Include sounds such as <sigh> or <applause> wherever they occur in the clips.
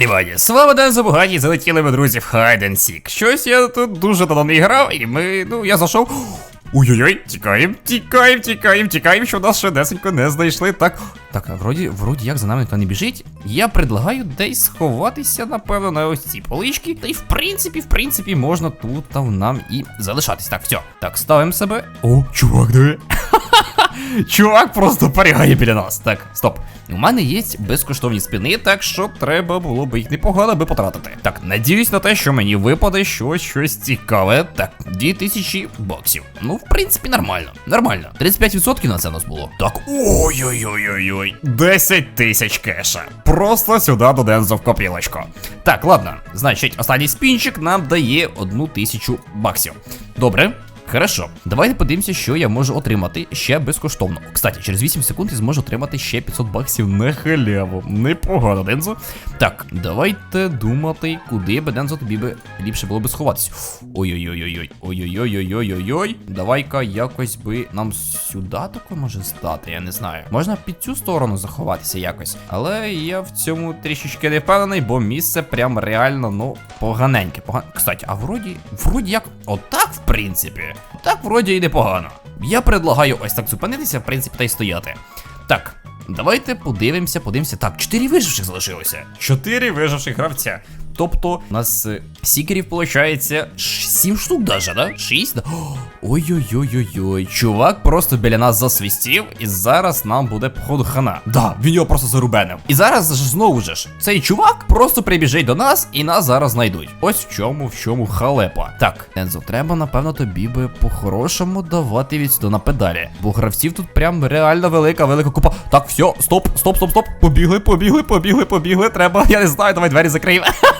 Everybody, слава день забугаті, залетіли ми, друзі, в Hide and Seek. Щось я тут дуже давно не грав, і ми, ну, я зайшов. Ой-ой-ой, тікаємо, тікаємо, тікаємо, тікаємо, що нас ще десенько не знайшли. Так, так, вроді, вроді як за нами ніхто не біжить. Я предлагаю десь сховатися, напевно, на ось ці полички. Та й в принципі, в принципі, можна тут там нам і залишатись. Так, все. Так, ставимо себе. О, чувак, диви. <laughs> Чувак просто порягає біля нас. Так, стоп. У мене є безкоштовні спини, так що треба було би їх непогано би потратити. Так, надіюсь на те, що мені випаде щось щось цікаве. Так, 2000 баксів. Ну, в принципі, нормально. Нормально. 35% на це у нас було. Так, ой-ой-ой-ой-ой. 10 тисяч кеша. Просто сюди до Дензо в копілочку. Так, ладно. Значить, останній спінчик нам дає одну тисячу баксів. Добре. Хорошо, давайте подивимося, що я можу отримати ще безкоштовно. Кстати, через 8 секунд я зможу отримати ще 500 баксів на халяву. Непогано, Дензо. Так, давайте думати, куди би Дензо тобі би ліпше було би сховатись. Ой-ой-ой-ой-ой. Ой-ой-ой-ой-ой-ой. Давай-ка якось би нам сюди тако може стати, я не знаю. Можна під цю сторону заховатися якось. Але я в цьому трішечки не впевнений, бо місце прям реально, ну, поганеньке. Поган... Кстати, а вроді, вроді як отак, в принципі. Так, вроді і непогано. Я предлагаю ось так зупинитися, в принципі, та й стояти. Так, давайте подивимося, подивимося. Так, чотири виживших залишилося. Чотири виживших гравця. Тобто, у нас е, сікерів, виходить, 7 штук даже, да? 6? Ой-ой-ой-ой-ой. Чувак просто біля нас засвістів, і зараз нам буде, походу, хана. Да, він його просто зарубенив. І зараз ж знову ж, цей чувак просто прибіжить до нас і нас зараз знайдуть. Ось в чому, в чому халепа. Так, Ензо, треба, напевно, тобі би по-хорошому давати від сюди на педалі. Бо гравців тут прям реально велика, велика купа. Так, все, стоп, стоп, стоп, стоп. Побігли, побігли, побігли, побігли. Треба, я не знаю, давай двері закриємо. <laughs>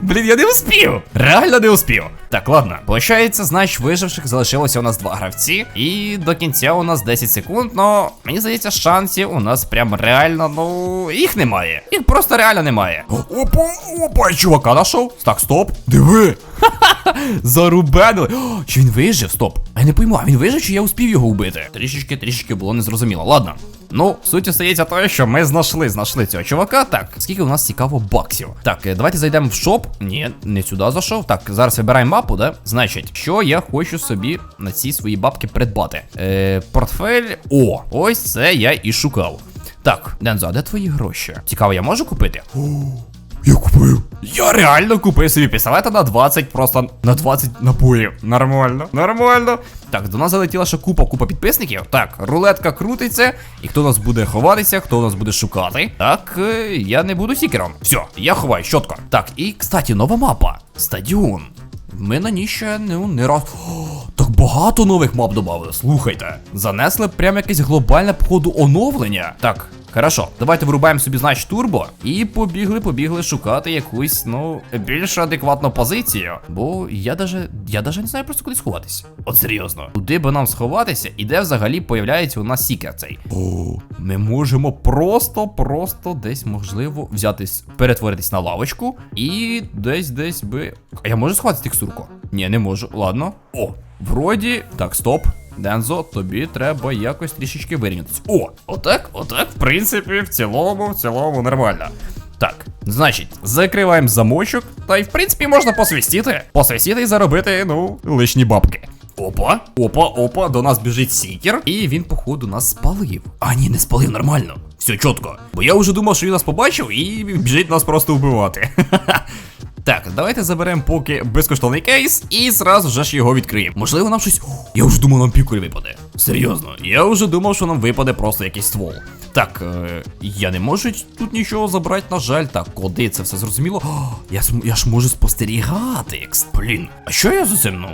Блін, я не успів. Реально не успів. Так, ладно. Получається, значить, виживших залишилося у нас два гравці. І до кінця у нас 10 секунд. Но мені здається, шансів у нас прям реально, ну, їх немає. Їх просто реально немає. Опа, опа, чувака нашов. Так, стоп. Диви. <laughs> Зарубенили. О, Чи він вижив? Стоп. Я не пойму, а він вижив, чи я успів його вбити? Трішечки, трішечки було незрозуміло. Ладно. Ну, суть остається те, що ми знайшли, знайшли цього чувака. Так, скільки у нас цікаво баксів. Так, е, давайте зайдемо в шоп. Ні, не сюди зайшов. Так, зараз вибираємо мапу, да? Значить, що я хочу собі на ці свої бабки придбати. Е, портфель. О, ось це я і шукав. Так, Дензо, а де твої гроші? Цікаво, я можу купити? Я купив. Я реально купив собі пістолета на 20, просто на 20 набоїв. Нормально, нормально. Так, до нас залетіла ще купа, купа підписників. Так, рулетка крутиться. І хто нас буде ховатися, хто нас буде шукати. Так, е, я не буду сікером. Все, я ховаю, чітко. Так, і, кстати, нова мапа. Стадіон. Ми на ній ще ну, не раз. Так багато нових мап додали. Слухайте. Занесли прям якесь глобальне походу оновлення. Так, Хорошо, давайте вирубаємо собі, значить, турбо і побігли, побігли шукати якусь, ну, більш адекватну позицію. Бо я даже, я даже не знаю просто куди сховатися. От серйозно, куди би нам сховатися, і де взагалі появляється у нас сікер цей. О, ми можемо просто, просто десь можливо взятись, перетворитись на лавочку і десь десь би. А я можу сховатися текстурку? Ні, не можу. Ладно. О, вроді. Так, стоп. Дензо, тобі треба якось трішечки вирівнятися. О, отак, отак, в принципі, в цілому, в цілому нормально. Так, значить, закриваємо замочок, та й в принципі можна посвістіти. Посвістіти і заробити, ну, лишні бабки. Опа, опа, опа, до нас біжить сікер, і він, походу, нас спалив. А ні, не спалив нормально. Все чітко. Бо я вже думав, що він нас побачив і біжить нас просто вбивати. <laughs> Так, давайте заберемо поки безкоштовний кейс і зразу ж його відкриємо. Можливо, нам щось. Я вже думав, нам пікуль випаде. Серйозно, я вже думав, що нам випаде просто якийсь ствол. Так, е, я не можу тут нічого забрати, на жаль. Так, куди це все зрозуміло? О, я, я ж можу спостерігати. Блін. А що я за цим? Ну,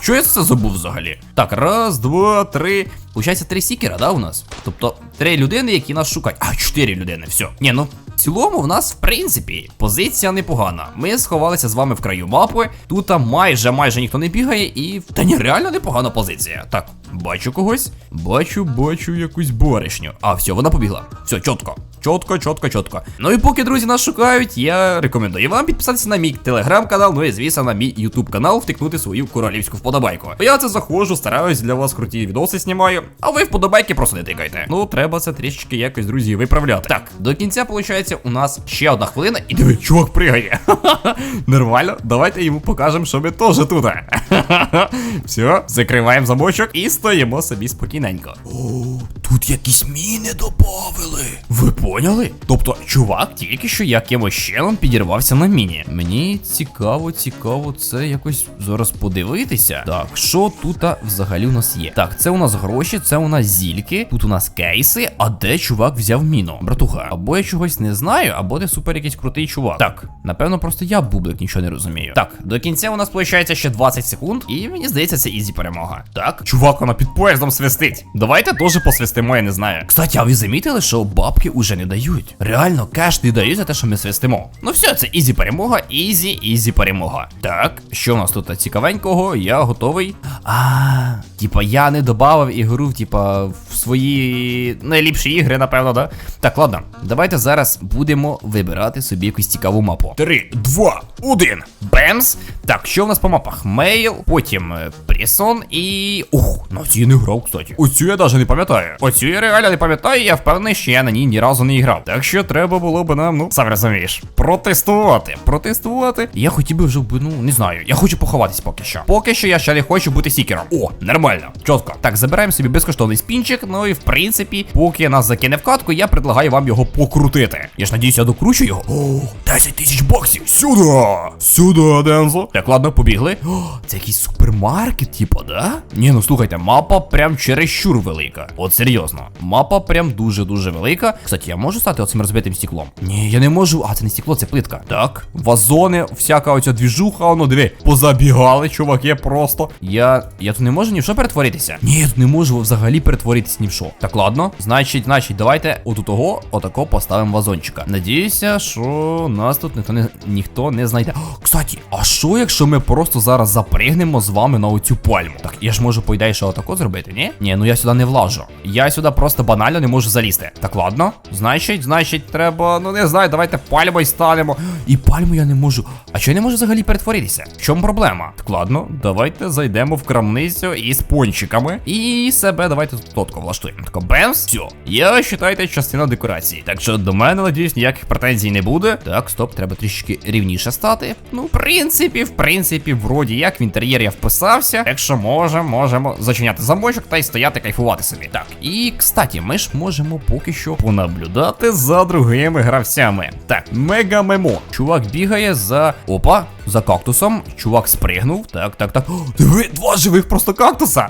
що я це забув взагалі? Так, раз, два, три. Получається, три сікера, да, у нас? Тобто, три людини, які нас шукають. А, чотири людини, все. Ні, ну. Цілому, в нас, в принципі, позиція непогана. Ми сховалися з вами в краю мапи. Тут майже майже ніхто не бігає, і. Та ні, реально непогана позиція. Так, бачу когось. Бачу, бачу якусь борешню. А, все, вона побігла. Все, чітко. Чітко, чітко, чітко. Ну і поки друзі нас шукають, я рекомендую вам підписатися на мій телеграм-канал, ну і звісно на мій ютуб канал, втикнути свою королівську вподобайку. Я це заходжу, стараюсь для вас круті відоси знімаю, а ви вподобайки просто не тикайте. Ну, треба це трішечки якось, друзі, виправляти. Так, до кінця, виходить, у нас ще одна хвилина, і диви, чувак пригає. <laughs> Нормально, давайте йому покажемо, що ми теж тут. <laughs> Все, закриваємо замочок і стоїмо собі спокійненько. О, тут якісь міни добавили. Ви поняли? Тобто, чувак тільки що якимось чином підірвався на міні. Мені цікаво, цікаво, це якось зараз подивитися. Так, що тут взагалі у нас є? Так, це у нас гроші, це у нас зільки, тут у нас кейси. А де чувак взяв міну? Братуха, або я чогось не знаю, або ти супер якийсь крутий чувак. Так, напевно, просто я бублик нічого не розумію. Так, до кінця у нас виходить ще 20 секунд, і мені здається, це ізі перемога. Так, чувак, вона під поїздом свистить. Давайте теж посвистимо, я не знаю. Кстати, а ви замітили, що бабки уже не дають? Реально, кеш не дають за те, що ми свистимо. Ну все, це ізі перемога, ізі, ізі перемога. Так, що у нас тут цікавенького? Я готовий. А, типа я не додавав ігру, типа, в свої найліпші ігри, напевно, да? Так, ладно, давайте зараз будемо вибирати собі якусь цікаву мапу. Три, два, один. Бемс. Так, що в нас по мапах? Мейл, потім е, Прісон і. Ух, на цій не грав, кстати. Оцю я навіть не пам'ятаю. Оцю я реально не пам'ятаю, я впевнений, що я на ній ні разу не грав. Так що треба було б нам, ну, сам розумієш, протестувати. Протестувати. Я хотів би вже, б, ну, не знаю. Я хочу поховатись поки що. Поки що я ще не хочу бути сікером. О, нормально, чітко. Так, забираємо собі безкоштовний спінчик. Ну і в принципі, поки нас закине в катку, я предлагаю вам його покрутити. Я ж надіюсь, я докручу його. О, 10 тисяч баксів. Сюди! Сюди, Дензо. Так, ладно, побігли. О, це якийсь супермаркет, типа, да? Ні, ну слухайте, мапа прям чересчур велика. От серйозно. Мапа прям дуже-дуже велика. Кстати, я можу стати оцим розбитим стеклом? Ні, я не можу. А, це не стекло, це плитка. Так, вазони, всяка оця двіжуха, воно диви, позабігали, чуваки, просто. Я. Я тут не можу ні в що перетворитися. Ні, тут не можу взагалі перетворитись ні в що. Так, ладно. Значить, значить, давайте отут того, отако поставимо вазончика. Надіюся, що нас тут ніхто не ніхто не знайде. О, кстати, а що, якщо ми просто зараз запригнемо з вами на оцю пальму? Так, я ж можу, по ідеї, що отако зробити, ні? Ні, ну я сюди не влажу. Я сюди просто банально не можу залізти. Так, ладно. Значить, значить, треба, ну не знаю, давайте пальмою станемо. І пальму я не можу. А чого я не можу взагалі перетворитися? В чому проблема? Так, ладно, давайте зайдемо в крамницю із пончиками. І себе давайте тут тотко влаштуємо. Тако бемс, все. Я вважайте частина декорації. Так що до мене, надіюсь, ніяких претензій не буде. Так, стоп, треба трішки рівніше стати. Ну, в принципі, в принципі, вроді як в інтер'єр я вписався. Якщо можемо, можемо зачиняти замочок та й стояти кайфувати собі. Так, і кстати, ми ж можемо поки що понаблюдати за другими гравцями. Так, мега мемо. Чувак бігає за. Опа, за кактусом. Чувак спригнув. Так, так, так. <gasps> Диви, два живих просто кактуса.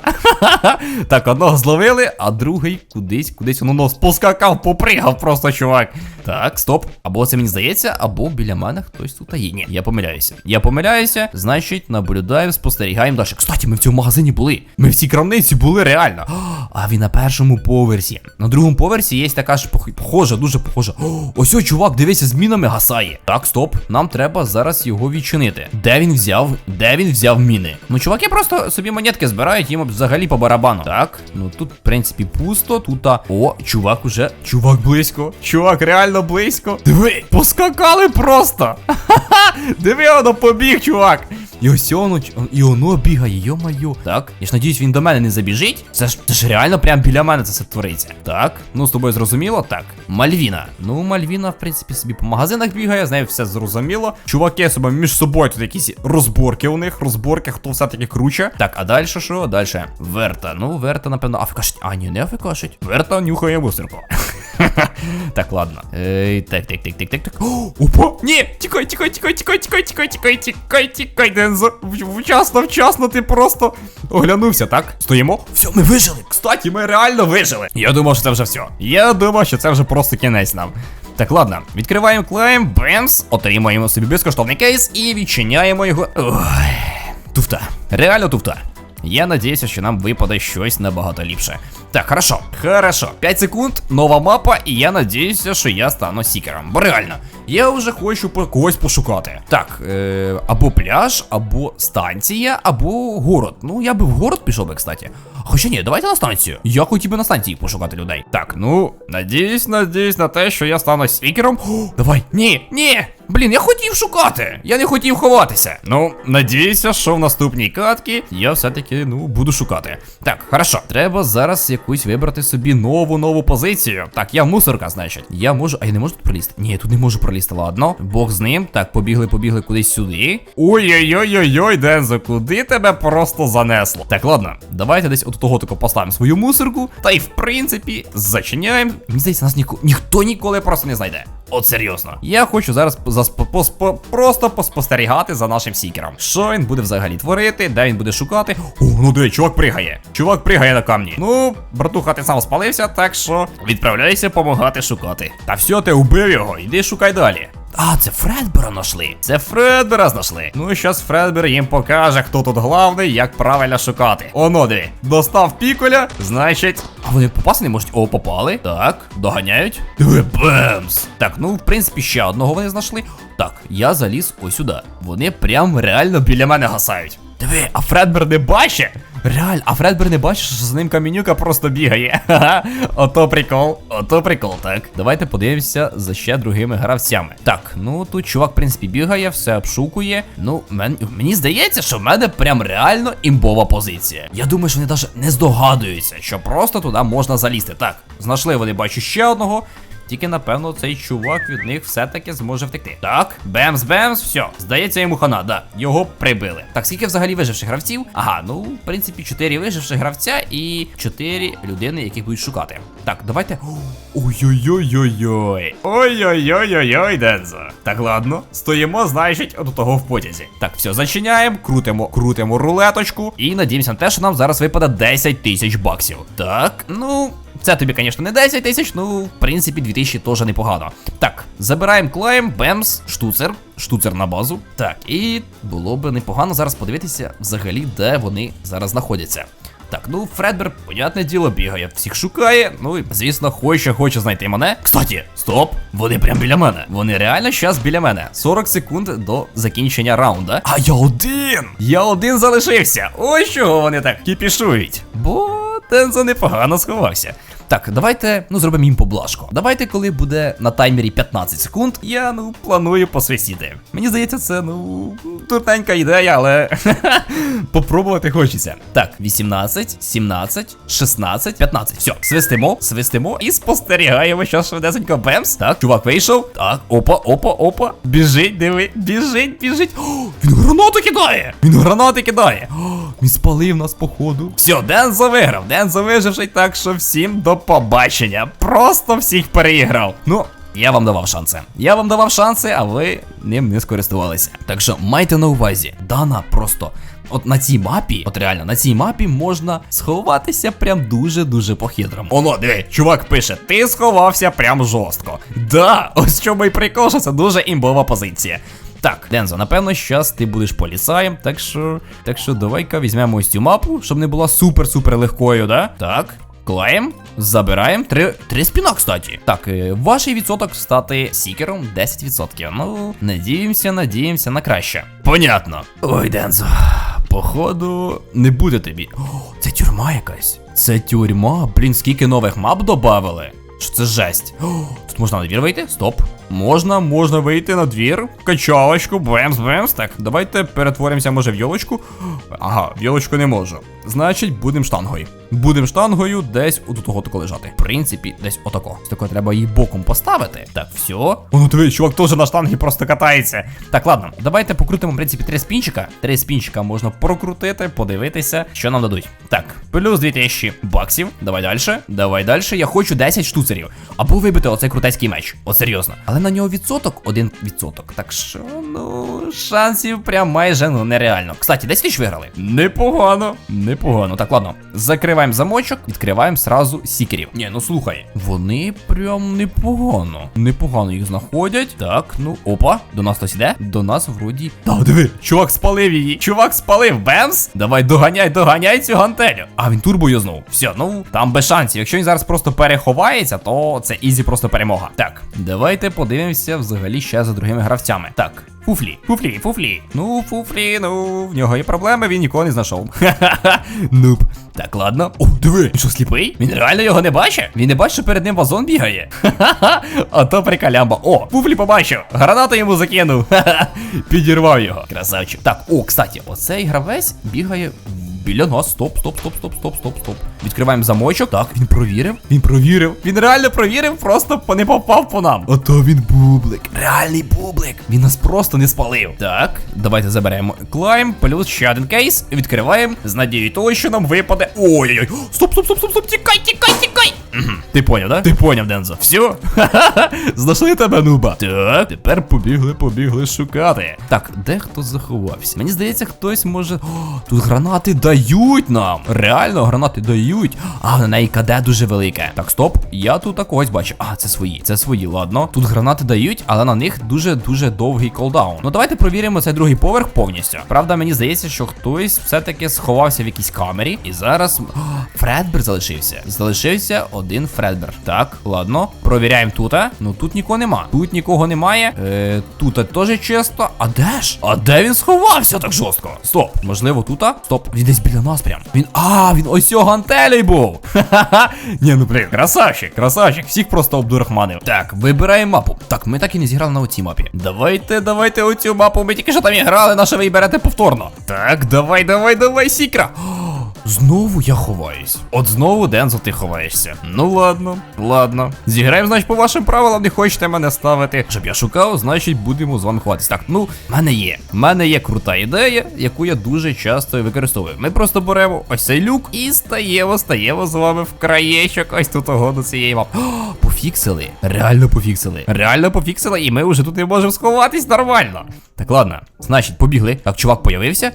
<laughs> так, одного зловили, а другий кудись, кудись воно нос поскакав, попригав просто, чувак. Так, стоп. Або це мені здається, або біля мене хтось тут є. Ні, я помиляюся. Я помиляюся, значить, наблюдаємо, спостерігаємо далі. Кстати, ми в цьому магазині були. Ми в цій крамниці були реально. <gasps> А він на першому поверсі. На другому поверсі є така ж похожа, дуже похожа. <gasps> Ось о, чувак, дивися, з мінами гасає. Так, стоп. Нам треба зараз його відчинити. Де він взяв? Де він взяв міни? Ну, чуваки просто собі монетки збирають, їм взагалі по барабану. Так, ну тут, в принципі, пусто. Тут. а- О, чувак уже. Чувак близько. Чувак, реально близько. Диви, поскакали просто. <laughs> Диви, воно побіг, чувак. І і воно бігає, йо-майо. Так, я ж надіюсь, він до мене не забіжить. Це ж, це ж реально прям біля мене це все твориться. Так, ну з тобою зрозуміло? Так. Мальвіна. Ну, Мальвіна, в принципі, собі по магазинах бігає, з нею все зрозуміло. Чуваки себе між собою тут якісь розборки у них, розборки, хто все-таки круче. Так, а далі що? Далі. Верта. Ну, Верта, напевно, афкашить. А, ні, не афкашить. Верта нюхає мусорку. <laughs> Так, ладно. Так, так, так, так, так, так. Опа! Ні! Тікай, тікай, тікай, тікай, тікай, тікай, тікай, тікай, тікай, В- Вчасно, вчасно, ти просто оглянувся, так? Стоїмо. Все, ми вижили. Кстати, ми реально вижили. Я думав, що це вже все. Я думав, що це вже просто кінець нам. Так, ладно, відкриваємо клейм, бемс, отримаємо собі безкоштовний кейс і відчиняємо його. Ой, туфта. Реально туфта. Я надіюся, що нам випаде щось набагато ліпше. Так, хорошо, хорошо. 5 секунд, нова мапа, і я надіюся, що я стану сікером. Бо реально, Я вже хочу по когось пошукати. Так, е, або пляж, або станція, або город. Ну, я би в город пішов би, кстати. Хоча ні, давайте на станцію. Я хотів би на станції пошукати людей. Так, ну, надіюсь, надіюсь на те, що я стану стікером. О, давай, ні, ні. Блін, я хотів шукати. Я не хотів ховатися. Ну, надіюся, що в наступній катці я все-таки, ну, буду шукати. Так, хорошо. Треба зараз якусь вибрати собі нову нову позицію. Так, я мусорка, значить. Я можу. А я не можу тут пролізти? Ні, я тут не можу пролізти, Ладно. Бог з ним. Так, побігли, побігли кудись сюди. Ой-ой-ой-ой-ой, Дензо, куди тебе просто занесло? Так, ладно, давайте десь от того тако поставимо свою мусорку. Та й в принципі, зачиняємо. Мені здається, нас ніхто ніколи просто не знайде. От серйозно. Я хочу зараз засп... просто поспостерігати за нашим сікером. Що він буде взагалі творити, де він буде шукати. О, ну де, чувак пригає. Чувак пригає на камні. Ну, братуха, ти сам спалився, так що відправляйся допомагати шукати. Та все, ти убив його, йди шукай далі. А, це Фредбера знайшли. Це Фредбера знайшли. Ну, щас Фредбер їм покаже, хто тут главний, як правильно шукати. Оно дві. достав піколя, значить. А вони попасти не можуть. О, попали. Так, доганяють. Бемс. Так, ну, в принципі, ще одного вони знайшли. Так, я заліз ось сюди. Вони прям реально біля мене гасають. Диви, а Фредбер не бачить. Реально, а Фредбер не бачить, що з ним камінюка просто бігає. Ха-ха. Ото прикол, ото прикол, так. Давайте подивимося за ще другими гравцями. Так, ну тут чувак, в принципі, бігає, все обшукує. Ну, мен... мені здається, що в мене прям реально імбова позиція. Я думаю, що вони навіть не здогадуються, що просто туди можна залізти. Так, знайшли вони, бачу ще одного. Тільки, напевно, цей чувак від них все-таки зможе втекти. Так, бемс-бемс, все. Здається, йому хана, да. Його прибили. Так, скільки взагалі виживших гравців? Ага, ну, в принципі, 4 виживших гравця і 4 людини, яких будуть шукати. Так, давайте. Ой-ой-ой-ой-ой. Ой-ой-ой-ой-ой, Дензо. Так, ладно. Стоїмо, значить, от того в потязі. Так, все, зачиняємо, крутимо, крутимо рулеточку. І надіємося на те, що нам зараз випаде 10 тисяч баксів. Так, ну. Це тобі, звісно, не 10 тисяч, ну, в принципі, 2000 теж непогано. Так, забираємо клейм, бемс, штуцер, штуцер на базу. Так, і було би непогано зараз подивитися взагалі, де вони зараз знаходяться. Так, ну Фредбер, понятне діло, бігає, всіх шукає. Ну і звісно, хоче, хоче знайти мене. Кстати, стоп! Вони прям біля мене. Вони реально зараз біля мене. 40 секунд до закінчення раунда. А я один! Я один залишився. Ось чого вони так кіпішують. Бо Тензо непогано сховався. Так, давайте, ну, зробимо їм поблажку. Давайте, коли буде на таймері 15 секунд, я ну планую посвистіти. Мені здається, це ну турненька ідея, але <laughs> попробувати хочеться. Так, 18, 17, 16, 15. Все, свистимо, свистимо і спостерігаємо, що швидесенько бемс. Так, чувак вийшов. Так, опа, опа, опа. Біжить, диви, біжить, біжить. О, він гранату кидає! Він гранати кидає. О, він спалив нас, походу. Все, Дензо виграв. Дензо виживший, так що всім до побачення. Просто всіх переіграв. Ну. Я вам давав шанси. Я вам давав шанси, а ви ним не скористувалися. Так що майте на увазі, дана просто. От на цій мапі, от реально, на цій мапі можна сховатися прям дуже-дуже по-хитрому. Оно, диви, чувак пише, ти сховався прям жорстко. Да, ось чому і прикол, що це дуже імбова позиція. Так, Дензо, напевно, щас ти будеш полісаєм, так що. Так що давай-ка візьмемо ось цю мапу, щоб не була супер-супер легкою, да? Так. Клеєм, забираємо. Три, три спіна, кстати. Так, е, ваш відсоток стати сікером 10%. Ну, надіємося, надіємося на краще. Понятно. Ой, Дензо, походу, не буде тобі. О, це тюрма якась. Це тюрма. Блін, скільки нових мап додавали. Що це жесть? О, тут можна на двір вийти? Стоп. Можна, можна вийти на двір. Качалочку, бемс, бемс. Так, давайте перетворимося, може, в йолочку. Ага, в йолочку не можу. Значить, будемо штангою. Будемо штангою десь у того тако лежати. В принципі, десь отако. Тако треба її боком поставити. Так, все. О, ну диви, чувак теж на штангі просто катається. Так, ладно, давайте покрутимо, в принципі, три спінчика. Три спінчика можна прокрутити, подивитися, що нам дадуть. Так, плюс 2000 баксів. Давай далі. Давай далі. Я хочу 10 штуцерів. Або вибити оцей крутецький меч. От серйозно. Але на нього відсоток один відсоток. Так що, ну, шансів прям майже ну нереально. Кстати, 10 тисяч виграли. Непогано. Непогано. Так, ладно. Закриваємо замочок, відкриваємо сразу сікерів. Ні, ну слухай, вони прям непогано. Непогано їх знаходять. Так, ну опа, до нас хтось іде. До нас вроді. Та, диви, чувак спалив її. Чувак спалив. Бемс. Давай, доганяй, доганяй цю гантелю. А він турбо юзнув. Все, ну там без шансів. Якщо він зараз просто переховається, то це ізі просто перемога. Так, давайте подивимося взагалі ще за другими гравцями. Так. Фуфлі, фуфлі, фуфлі. Ну, фуфлі, ну, в нього є проблеми, він нікого не знайшов. Ха-ха-ха. <laughs> Нуб. Так, ладно. О, диви, він що сліпий? Він реально його не бачить? Він не бачить, що перед ним вазон бігає. Ха-ха-ха. <laughs> Ото прикалямба. О, фуфлі побачив. Гранату йому закинув. Ха-ха. <laughs> Підірвав його. Красавчик. Так, о, кстати, оцей гравець бігає біля нас. Стоп, стоп, стоп, стоп, стоп, стоп, стоп. Відкриваємо замочок. Так, він провірив. Він провірив. Він реально провірив, просто не попав по нам. А то він бублик. Реальний бублик. Він нас просто не спалив. Так, давайте заберемо клайм, плюс ще один кейс. Відкриваємо з надією того, що нам випаде. Ой-ой-ой. Стоп, стоп, стоп, стоп, стоп. Тікай, тікай, тікай. Ти поняв, да? Ти поняв, Дензо. Все. <laughs> Знайшли тебе, нуба. Так, тепер побігли, побігли шукати. Так, де хто заховався? Мені здається, хтось може. О, тут гранати дають нам. Реально, гранати дають. А, на неї КД дуже велике. Так, стоп. Я тут такогось бачу. А, це свої. Це свої, ладно. Тут гранати дають, але на них дуже-дуже довгий колдаун. Ну давайте провіримо цей другий поверх повністю. Правда, мені здається, що хтось все-таки сховався в якійсь камері. І зараз. О, Фредбер залишився. Залишився один Фредбер. Так, ладно. Провіряємо тут. Ну тут нікого нема. Тут нікого немає. Е, тут теж чисто. А де ж? А де він сховався так жорстко? Стоп. Можливо, тут? Стоп. Він десь біля нас прям. Він. А, він ось цього гантелей був. Ха-ха-ха. Ні, ну блін, красавчик, красавчик. Всіх просто обдурахманив. Так, вибираємо мапу. Так, ми так і не зіграли на оцій мапі. Давайте, давайте оцю мапу. Ми тільки що там і грали, на що ви і берете повторно. Так, давай, давай, давай, сікра. Знову я ховаюсь. От знову Дензо, ти ховаєшся. Ну ладно, ладно. Зіграємо, значить, по вашим правилам, не хочете мене ставити. Щоб я шукав, значить будемо з вами ховатись. Так, ну, в мене є. В мене є крута ідея, яку я дуже часто використовую. Ми просто беремо ось цей люк і стаємо, стаємо з вами в краєчок. Ось тут ого до цієї мапи. <gasps> Пофіксили. Реально пофіксили. Реально пофіксили, і ми вже тут не можемо сховатись нормально. Так, ладно, значить, побігли. Так, чувак появився.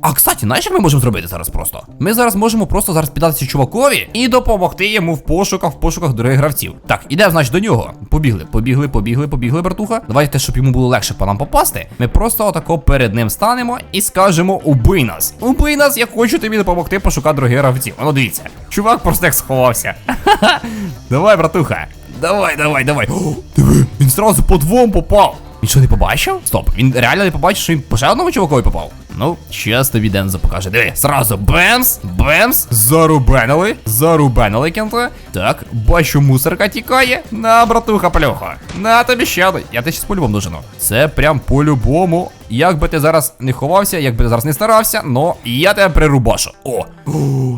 А кстати, знаєш, як ми можемо зробити зараз просто? Ми зараз можемо просто зараз піддатися чувакові і допомогти йому в пошуках, в пошуках других гравців. Так, ідемо, значить, до нього. Побігли, побігли, побігли, побігли, братуха. Давайте, щоб йому було легше по нам попасти. Ми просто отако перед ним станемо і скажемо: убий нас. Убий нас, я хочу тобі допомогти пошукати других гравців. Воно дивіться. Чувак просто як сховався. <laughs> Давай, братуха. Давай, давай, давай. О, диви, він зразу по двом попав. Він що не побачив? Стоп, він реально не побачив, що він по ще одному чувакові попав. Ну, щас тобі Дензо покаже. Диви, сразу бемс, бемс, зарубенили, зарубенили кента. Так, бачу, мусорка тікає. На, братуха, плюха. На тобі ще один. Я тебе щас по-любому дожену. Це прям по-любому. Як би ти зараз не ховався, як би ти зараз не старався, но я тебе прирубашу. О,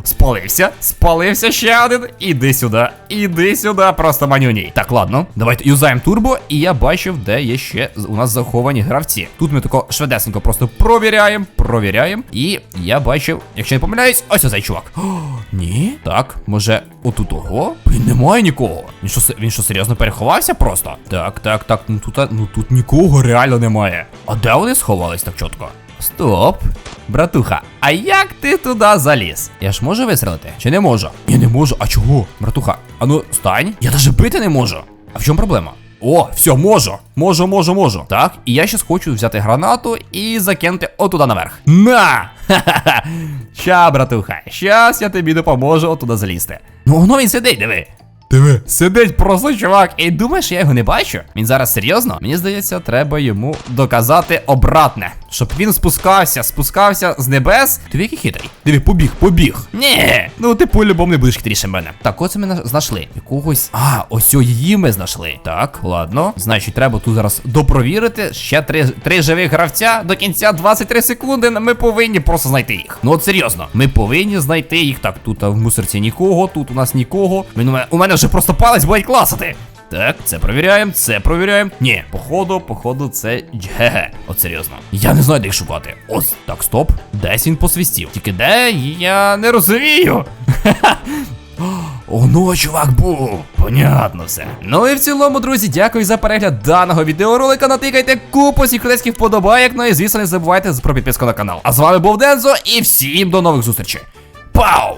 спалився, спалився ще один. Іди сюди, іди сюди, просто манюній. Так, ладно, давайте юзаємо турбо, і я бачив, де є ще у нас заховані гравці. Тут ми тако швидесенько просто провіряємо, провіряємо. І я бачив, якщо не помиляюсь, ось оцей чувак. О, <gasps> ні? Так, може, отут ого? Блін, немає нікого. Він що, він що серйозно переховався просто? Так, так, так, ну тут, ну тут нікого реально немає. А де вони сховались так чітко? Стоп. Братуха, а як ти туди заліз? Я ж можу вистрелити? Чи не можу? Я не можу. А чого? Братуха, а ну стань. Я даже бити не можу. А в чому проблема? О, все, можу. Можу, можу, можу. Так, і я щас хочу взяти гранату і закинути отуда наверх. На! Ха-ха-ха. Ща, братуха, щас я тобі допоможу отуда залізти. Ну, воно він сидить, диви. Диви, сидить просто чувак, і думаєш, я його не бачу? Він зараз серйозно? Мені здається, треба йому доказати обратне. Щоб він спускався, спускався з небес. Диви, який хитрий. Диви, побіг, побіг. Ні, ну ти по-любому не будеш хитріше мене. Так, оце ми знайшли. Якогось. А, ось її ми знайшли. Так, ладно. Значить, треба тут зараз допровірити. Ще три, три живих гравця до кінця 23 секунди. Ми повинні просто знайти їх. Ну от серйозно, ми повинні знайти їх. Так, тут в мусорці нікого, тут у нас нікого. Він у мене, мене вже просто палець буде класити. Так, це провіряємо, це провіряємо. Ні, походу, походу, це джге. От серйозно. Я не знаю, де їх шукати. Ось, так, стоп. Десь він посвістів. Тільки де, я не розумію. Оно, ну, чувак, був. Понятно все. Ну і в цілому, друзі, дякую за перегляд даного відеоролика. Натикайте купу сікретських вподобайок. Ну і звісно, не забувайте про підписку на канал. А з вами був Дензо і всім до нових зустрічей. Пау!